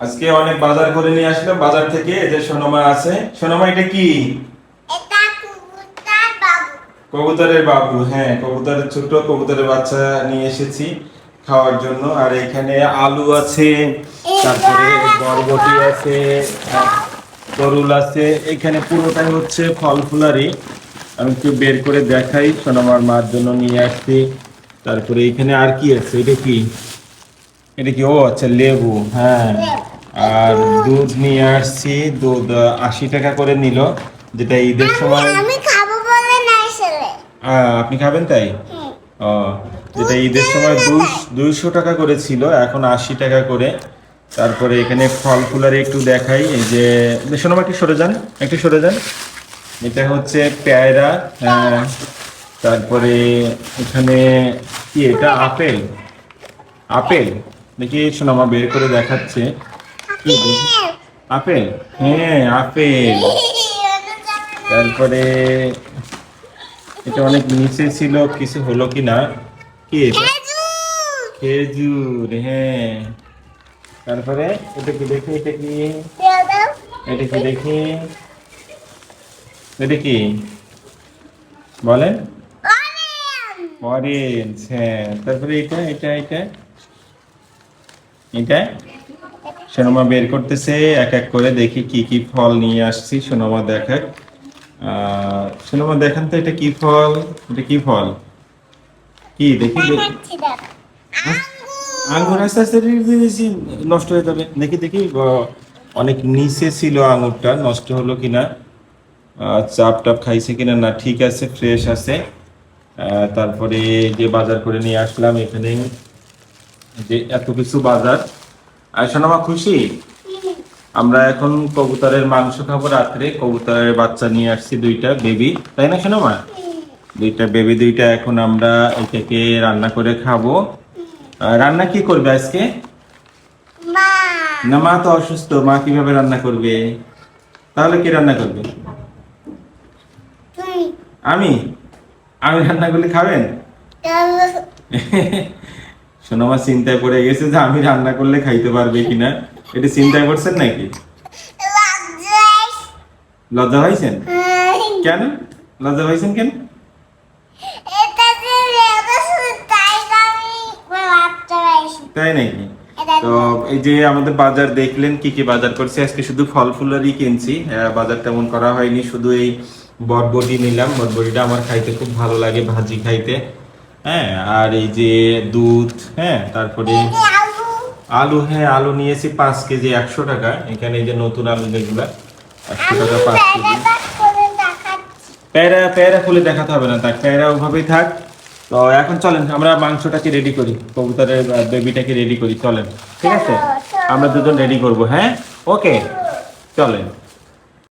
আজকে অনেক বাজার করে নিয়ে আসলাম। বাজার থেকে এই যে সোনামা আছে। সোনামা এটা কি? এটা কুকুরটার বাবু। কবুতরের বাবু হ্যাঁ কবুতরের ছোট কবুতরের বাচ্চা নিয়ে এসেছি খাওয়ার জন্য। আর এখানে আলু আছে তারপরে বরবটি আছে। তরুল আছে। এখানে পুরোটাই হচ্ছে ফল ফুলারি আমি একটু বের করে দেখাই সোনামার মার জন্য নিয়ে আসছি। তারপরে এখানে আর কি আছে? এটা কি? এটা কি? ও আচ্ছা লেবু হ্যাঁ। আর দুধ নিয়ে আসছি দুধ আশি টাকা করে নিল যেটা ঈদের সময় আমি খাব বলে নাই ছেলে আপনি খাবেন তাই? ও যেটা ঈদের সময় দুইশো টাকা করে ছিল এখন আশি টাকা করে। তারপরে এখানে ফল ফুলারে একটু দেখাই এই যে সোনাম একটু সরে যান একটু সরে যান। এটা হচ্ছে পেয়ারা আহ, তারপরে এখানে কি এটা আপেল? আপেল? দেখি সোনামা বের করে দেখাচ্ছে। কি আপেল? হ্যাঁ আপেল। তারপরে এটা অনেক নিচে ছিল কিছু হলো কি না কি এটা? খেজুর হ্যাঁ। তারপরে এটা কি দেখি এটা কি? এটা কি দেখি। এটা কি? বলেন। অরেঞ্জ হ্যাঁ। তারপরে এটা এটা এটা? এটা সোনামা বের করতেছে, এক এক করে দেখি কি কি ফল নিয়ে আসছি, সোনামা দেখাক। সোনামা দেখান তো এটা কি ফল? এটা কি ফল? কি, দেখি আঙ্গুর। আস্তে আস্তে নষ্ট হয়ে যাবে। দেখি দেখি অনেক নিচে ছিল আঙুরটা নষ্ট হলো কিনা। চাপ টাপ খাইছে কিনা না, ঠিক আছে ফ্রেশ আছে। তারপরে যে বাজার করে নিয়ে আসলাম এখানে যে এত কিছু বাজার। আর সোনামা খুশি? আমরা এখন কবুতরের মাংস খাব রাত্রে। কবুতরের বাচ্চা নিয়ে আসছি দুইটা বেবি তাই না সোনামা দুইটা বেবি দুইটা এখন আমরা এটাকে রান্না করে খাব। রান্না কি করবে আজকে? না মা তো অসুস্থ। মা কীভাবে রান্না করবে? তাহলে কি রান্না করবে? আমি? আমি রান্না করলে খাবেন সোনামা চিন্তায় পড়ে গেছে যে আমি রান্না করলে খাইতে পারবে কিনা। এটা চিন্তায় করছেন নাকি? লজ্জা পাইছেন? কেন? লজ্জা পাইছেন কেন? তাই নাকি? তো এই যে আমাদের বাজার দেখলেন, কি কি বাজার করছি? আজকে শুধু ফল ফুলারই কিনছি বাজার তেমন করা হয়নি, শুধু এই বটবটি নিলাম। বটবটিটা আমার খাইতে খুব ভালো লাগে, ভাজি খাইতে। হ্যাঁ আর এই যে দুধ হ্যাঁ তারপরে আলু। হ্যাঁ আলু নিয়েছি পাঁচ কেজি একশো টাকা। এখানে এই যে নতুন আলু যেগুলা একশো টাকা পাঁচ কেজি। প্যারা প্যারা খুলে দেখাতে হবে না থাক প্যারা ওভাবেই থাক। তো এখন চলেন আমরা মাংসটাকে রেডি করি কবুতরের বেবিটাকে রেডি করি চলেন ঠিক আছে? আমরা দুজন রেডি করব হ্যাঁ? ওকে চলেন।